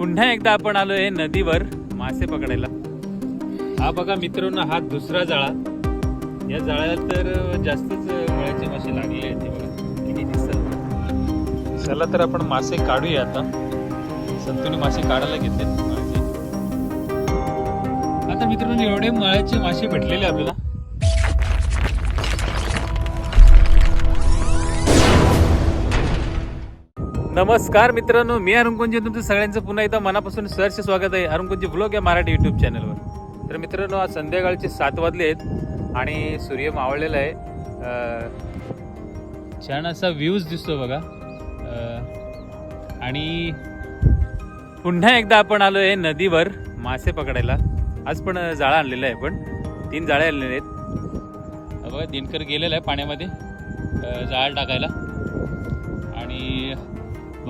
पुन्हा एकदा आपण आलोय नदीवर मासे पकडायला. हा बघा मित्रांनो हा दुसरा जाळा. या जाळ्याला तर जास्तच मळ्याचे मासे लागले आहेत बघा. किती दिसतात. चला तर आपण मासे काढूया आता. संतुनी मासे काढायला घेतले आता मित्रांनो एवढे मळ्याचे मासे भेटलेले आपल्याला. नमस्कार मित्रांनो मी अरुणकुंजी तुमचं सगळ्यांचं पुन्हा एकदा मनापासून सहर्ष स्वागत आहे अरुणकुंजी ब्लॉग या मराठी युट्यूब चॅनलवर तर मित्रांनो आज संध्याकाळचे सात वाजले आहेत आणि सूर्य मावळलेला आहे. छान असा व्ह्यूज दिसतो बघा. आणि पुन्हा एकदा आपण आलो आहे नदीवर मासे पकडायला. आज पण जाळा आणलेला आहे पण तीन जाळे आणलेले आहेत. बघा दिनकर गेलेला आहे पाण्यामध्ये. जाळ टाकायला.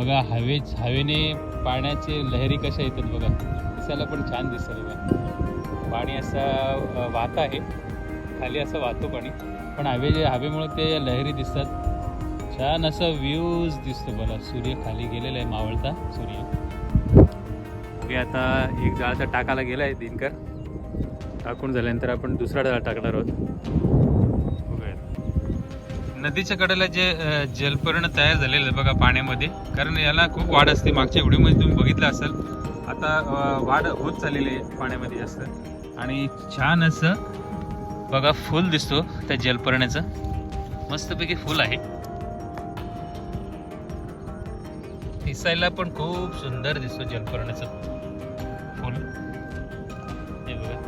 बघा हवे हवेने पाण्याचे लहरी कशा येतात बघा. दिसायला पण छान दिसतं बघा. पाणी असा वाहत आहे. खाली असं वाहतो पाणी. पण हवे जे हवेमुळे ते लहरी दिसतात. छान असा व्ह्यूज दिसतो बघा. सूर्य खाली गेलेला आहे मावळता सूर्य. ओके आता एक जाळाचा टाकाला गेला आहे दिनकर. टाकून झाल्यानंतर आपण दुसरा डाळ टाकणार आहोत. नदीच्या कडेला जे जलपर्ण तयार झालेलं आहे बघा पाण्यामध्ये. कारण याला खूप वाढ असते. मागच्या व्हिडिओमध्ये तुम्ही बघितलं असेल. आता वाढ होत चाललेली आहे पाण्यामध्ये जास्त. आणि छान असं बघा फुल दिसतो त्या जलपर्ण्याचं मस्तपैकी फुल आहे. दिसायला पण खूप सुंदर दिसतो जलपर्णाचं. फुल. हे बघा.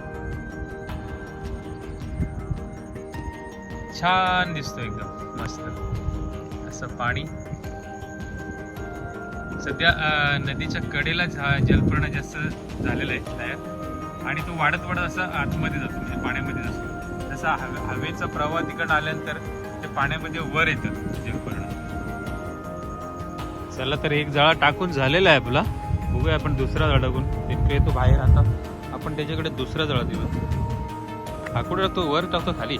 छान दिसतो एकदम. मस्त. असं पाणी. सध्या नदीच्या कडेला झा- जास्त झालेला आहे तयार आणि तो वाढत वाढत असा आतमध्ये जातो म्हणजे पाण्यामध्ये जातो. जसा हवे हवेचा प्रवाह तिकडं आल्यानंतर ते पाण्यामध्ये वर येतं जलपर्ण. चला तर एक जाळा टाकून झालेला आहे आपला. बघूया आपण दुसरा जाळा टाकून. तिकडे येतो बाहेर आता. आपण त्याच्याकडे दुसरा जाळा देऊ हा कुठं? तो वर टाकतो खाली.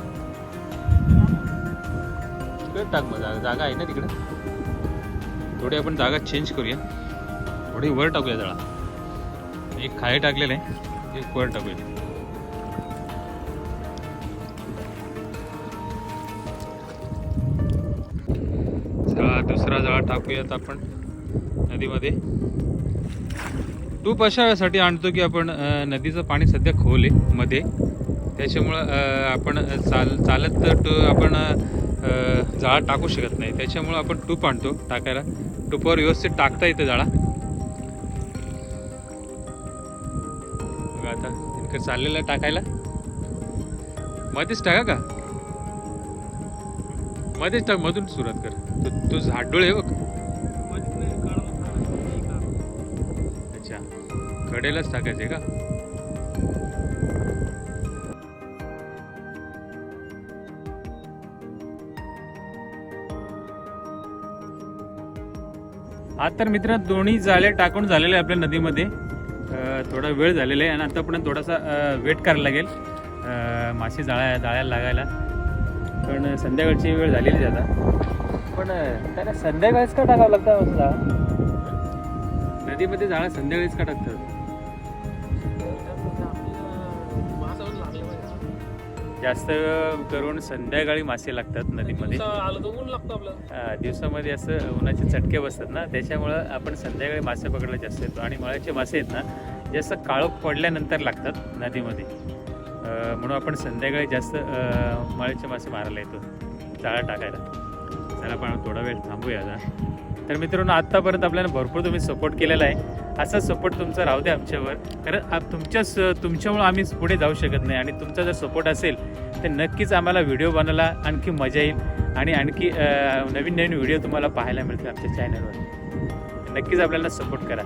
कर टाक मग जागा जागा आहे ना तिकडे. थोडी आपण जागा चेंज करूया. थोडी वर टाकूया जरा. एक खाली टाकलेलं आहे एक वर टाकूया. दुसरा जाळा टाकूयात आपण नदीमध्ये. तूप अशासाठी आणतो की आपण नदीचं पाणी सध्या खोल आहे मध्ये. त्याच्यामुळं आपण चाल चालत तर आपण जाळा टाकू शकत नाही. त्याच्यामुळं आपण टूप आणतो टाकायला. टूपवर व्यवस्थित टाकता येतं जाळा. आता इकडे चाललेला आहे टाकायला. मध्येच टाका का? मध्येच टाक मधून सुरुवात कर. तू तू झाडडोळ आहे बघ. अच्छा. कडेलाच टाकायचे का? आज तर मित्र दोन्ही जाळे टाकून झालेले आहे आपल्या नदीमध्ये. थोडा वेळ झालेला आहे आणि आता पण थोडासा वेट करायला लागेल. मासे जाळ्या जाळ्याला लागायला. पण संध्याकाळची वेळ झालेली आता. पण त्याला संध्याकाळीच का टाकावं लागतं नदीमध्ये जाळं संध्याकाळीच का टाकतात? जास्त करून संध्याकाळी मासे लागतात नदीमध्ये. दिवसामध्ये असं उन्हाचे चटके बसतात ना त्याच्यामुळं आपण संध्याकाळी मासे पकडायला जास्त येतो. आणि मळ्याचे मासे आहेत ना जास्त काळोख पडल्यानंतर लागतात नदीमध्ये. म्हणून आपण संध्याकाळी जास्त मळ्याचे मासे मारायला येतो. जाळा टाकायला. चला आपण थोडा वेळ थांबूया आता. तर मित्रांनो आत्तापर्यंत आपल्याला भरपूर तुम्ही सपोर्ट केलेला आहे. असा सपोर्ट तुमचा राहू द्या आमच्यावर. कारण तुमच्याच तुमच्या तुमच्यामुळं आम्ही पुढे जाऊ शकत नाही. आणि तुमचा जर सपोर्ट असेल तर नक्कीच आम्हाला व्हिडिओ बनवला आणखी मजा येईल. आणि आणखी नवीन नवीन व्हिडिओ तुम्हाला पाहायला मिळतील आमच्या चॅनलवर नक्कीच आपल्याला सपोर्ट करा.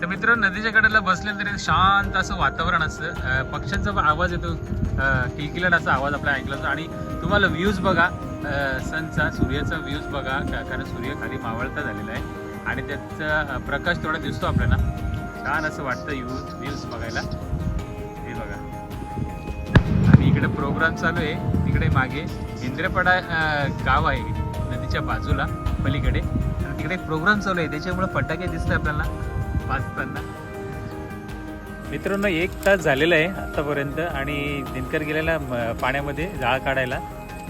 तर मित्र नदीच्या कडेला बसले तरी शांत असं वातावरण असतं. पक्ष्यांचा आवाज येतो. अं, किलकिलाट असा आवाज आपला ऐकला जातो आणि तुम्हाला व्ह्यूज बघा. सनचा सूर्याचा व्ह्यूज बघा. कारण सूर्य खाली मावळता झालेला आहे. आणि त्याचा प्रकाश थोडा दिसतो आपल्याला. छान असं वाटतं व्ह्यूज व्ह्यूज बघायला. हे बघा. आणि इकडे प्रोग्राम चालू आहे. तिकडे मागे इंद्रपडा गाव आहे. नदीच्या बाजूला पलीकडे. आणि तिकडे एक प्रोग्राम चालू आहे. त्याच्यामुळे फटाके दिसतं आपल्याला. वाचताना मित्रांनो एक तास झालेला आहे आत्तापर्यंत आणि दिनकर गेलेला म- पाण्यामध्ये जाळ काढायला.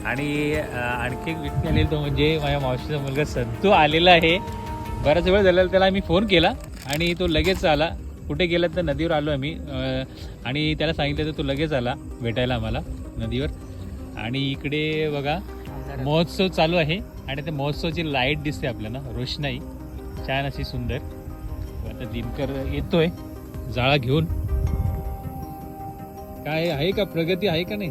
आणि आणखी एक व्यक्ती आलेली तो म्हणजे माझ्या मावशीचा मुलगा संतू आलेला आहे. बराच वेळ झालेला त्याला आम्ही फोन केला आणि तो लगेच आला. कुठे गेला तर नदीवर आलो आम्ही. आणि त्याला सांगितलं तर तो लगेच आला भेटायला आम्हाला नदीवर. आणि इकडे बघा महोत्सव चालू आहे. आणि त्या महोत्सवाची लाइट दिसते आपल्याला रोषणाई छान अशी सुंदर. आता दिनकर येतोय. जाळा घेऊन. काय आहे का प्रगती? आहे का नाही?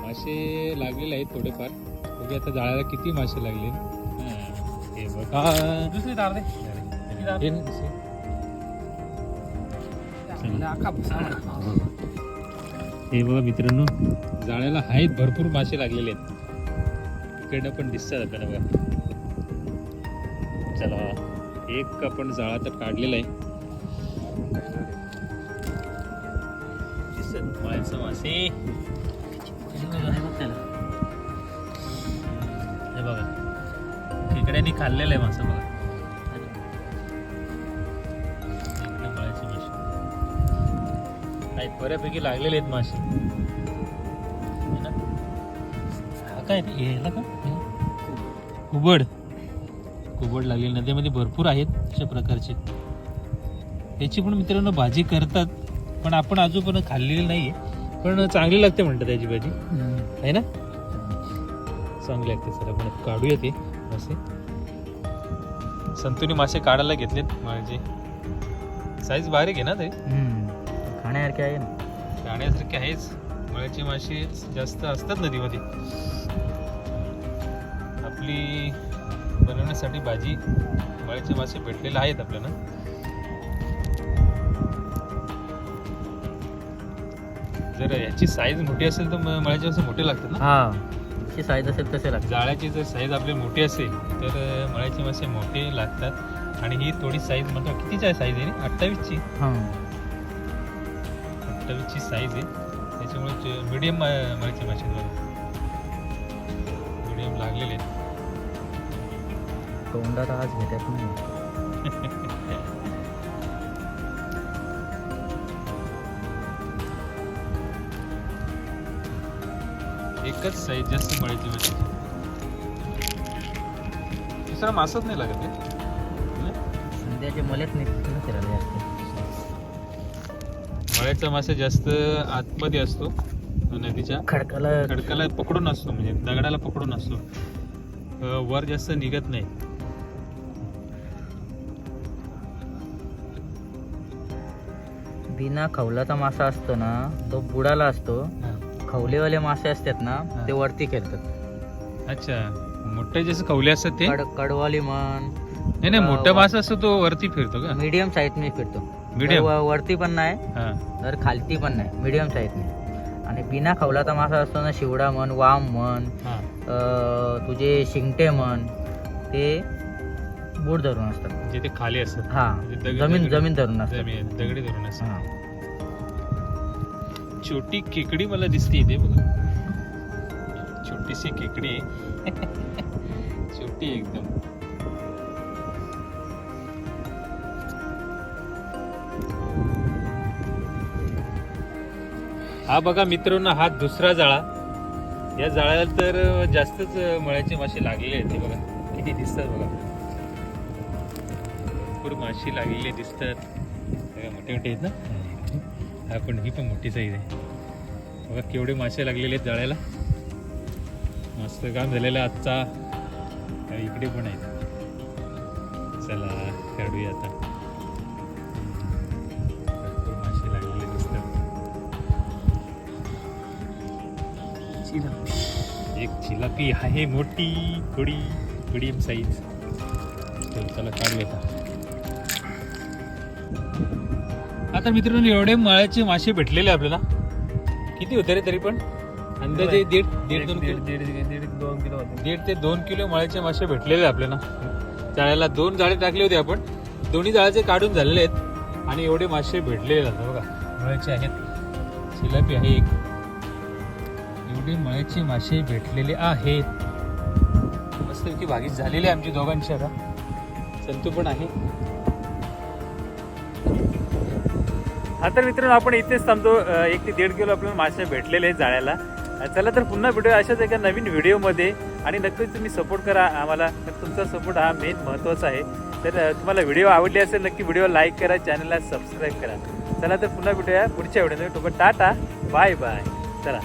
मासे लागलेले आहेत थोडेफार. बघूया आता जाळ्याला किती मासे लागले हा, हे बघा दुसरी तार हे हे बघा मित्रांनो जाळ्याला आहेत भरपूर मासे लागलेले आहेत. इकडनं पण दिसतात आपल्याला बघा. चला एक आपण जाळा तर काढलेला आहे. दिसत मासे. खेकड्यांनी खाल्लेलं आहे मासा बघा. बऱ्यापैकी लागलेले आहेत मासे. है ना? काय ह्याला का? कुबड. कुबड लागलेली. नदीमध्ये भरपूर आहेत अशा प्रकारचे. त्याची पण मित्रांनो भाजी करतात. पण आपण अजूनपर्यंत खाल्लेली नाहीये. पण चांगली लागते म्हणतात त्याची भाजी. आहे ना? चांगली लागते. सर आपण काढूया ते मासे. संतुनी मासे काढायला घेतलेत म्हणजे साईज बारीक आहे ना ते? खाण्यासारखे आहे ना. खाण्यासारखे आहेच. मळ्याचे मासे जास्त असतात नदीमध्ये आपली बनवण्यासाठी भाजी मळ्याचे मासे भेटलेले आहेत आपल्याला. जर याची साईज मोठी असेल तर मळ्याचे मासे मोठे लागतात ना? हा. जशी साईज असेल तसे लागते जाळ्याची जर साईज आपली मोठी असेल तर मळ्याचे मासे मोठे लागतात. आणि ही थोडी साईज म्हणतो कितीची आहे साईज आहे? अठ्ठावीसची. हा. अठ्ठावीसची साईज आहे. त्याच्यामुळे मिडियम मळ्याचे मासे मिडियम लागलेले आहेत. तोंडात आज घेतात नाही एकच साईज जास्त मळ्याची मासे दुसरा मासाच नाही लागत आहे नाही? संध्याचे मलेच नाही फिरायला जास्त मळ्याचा मासा जास्त आतमध्ये असतो नदीच्या. खडकाला खडकाला पकडून असतो म्हणजे दगडाला पकडून असतो. वर जास्त निघत नाही. बिना खवलाचा मासा असतो ना तो बुडाला असतो. खवलेवाले मासे असतात ना ते वरती खेळतात. अच्छा मोठे जसे खवले असतात ते? कड कडवाली म्हण नाही नाही मोठा मासा असतो तो वरती फिरतो का? मीडियम साईजने फिरतो. मीडियम? वर- वरती पण नाही हा. तर खालती पण नाही मीडियम साईजने आणि बिना खवलाचा मासा असतो ना शिवडा म्हण वाम म्हण हा. अं, तुझे शिंगटे म्हण ते बूट धरून असतात. म्हणजे ते खाली असतात. हा म्हणजे दगड- जमीन दगड- जमीन धरून असतात. जमीन दगडी धरून असतात. हा. छोटी खेकडी मला दिसते इथे बघा. छोटीशी खेकडी आहे. छोटी एकदम. हा बघा मित्रांनो हा दुसरा जाळा. या जाळ्याला तर जास्तच मळ्याचे मासे लागलेले आहेत बघा. किती दिसतात बघा. भरपूर मासे लागलेले दिसतात. मोठे मोठे आहेत ना? हा पण ही पण मोठी साईज आहे. बघा केवढे मासे लागलेले आहेत जाळ्याला. मस्त काम झालेलं आजचा. इकडे पण आहेत. चला काढूया आता. भरपूर मासे लागलेले दिसतात. एक चिलापी आहे मोठी थोडी मिडियम साईज तर चला काढूया आता मित्रांनो एवढे मळ्याचे मासे भेटलेले आपल्याला. किती होते रे तरी पण? अंदाजे दीड दीड दोन किलो. दीड दोन किलो दीड ते दोन किलो मळ्याचे मासे भेटलेले आपल्याला. जाळ्याला दोन जाळे टाकले होते आपण. दोन्ही जाळ्याचे काढून झालेले आहेत. आणि एवढे मासे भेटलेले आहेत. बघा मळ्याचे आहेत. जिलापी आहे एक. एवढे मळ्याचे मासे भेटलेले आहेत. मस्तपैकी भागीच झालेली आहे आमची दोघांची आता. संतू पण आहे. हा तर मित्रांनो आपण इथेच थांबतो. एक ते दीड किलो आपल्याला मासे भेटलेले आहेत जाळ्याला. चला तर पुन्हा भेटूया. अशाच एका नवीन व्हिडिओमध्ये. आणि नक्कीच तुम्ही सपोर्ट करा आम्हाला. तर तुमचा सपोर्ट हा मेन महत्त्वाचा आहे. तर तुम्हाला व्हिडिओ आवडली असेल नक्की व्हिडिओ लाईक करा चॅनलला सबस्क्राईब करा. चला तर पुन्हा भेटूया पुढच्या व्हिडिओमध्ये. टाटा. बाय बाय चला.